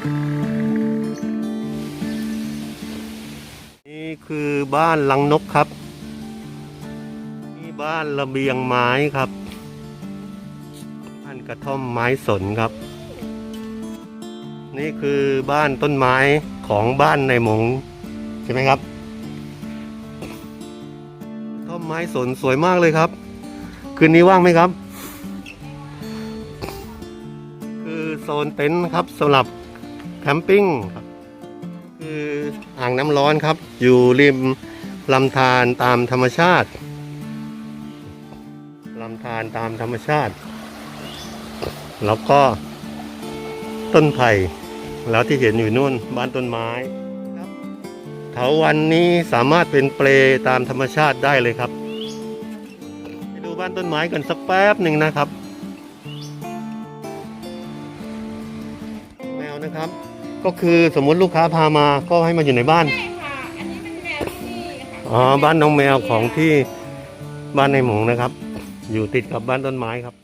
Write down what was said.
นี่คือบ้านลังนกครับ นี่บ้านระเบียงไม้ครับบ้านกระท่อมไม้สนครับ นี่คือบ้านต้นไม้ของบ้านในหมงใช่ไหมครับกระท่อมไม้สนสวยมากเลยครับ คืนนี้ว่างไหมครับ คือโซนเต็นท์ครับสำหรับ แคมปิ้งครับคืออ่างน้ำร้อนครับ อยู่ริมลำธารตามธรรมชาติลำธารตามธรรมชาติ แล้วก็ต้นไผ่แล้วที่เห็นอยู่นู่นบ้านต้นไม้ครับเถาวันนี้สามารถเป็นเปลตามธรรมชาติได้เลยครับไปดูบ้านต้นไม้กันสักแป๊บหนึ่งนะครับ แมวนะครับ ก็คือสมมุติลูกค้าพามาก็ให้มาอยู่ในบ้าน ใช่ค่ะ อันนี้เป็นแมวที่นี่ค่ะอ๋อ บ้านน้องแมวของที่บ้านในหมงนะครับ อยู่ติดกับบ้านต้นไม้ครับ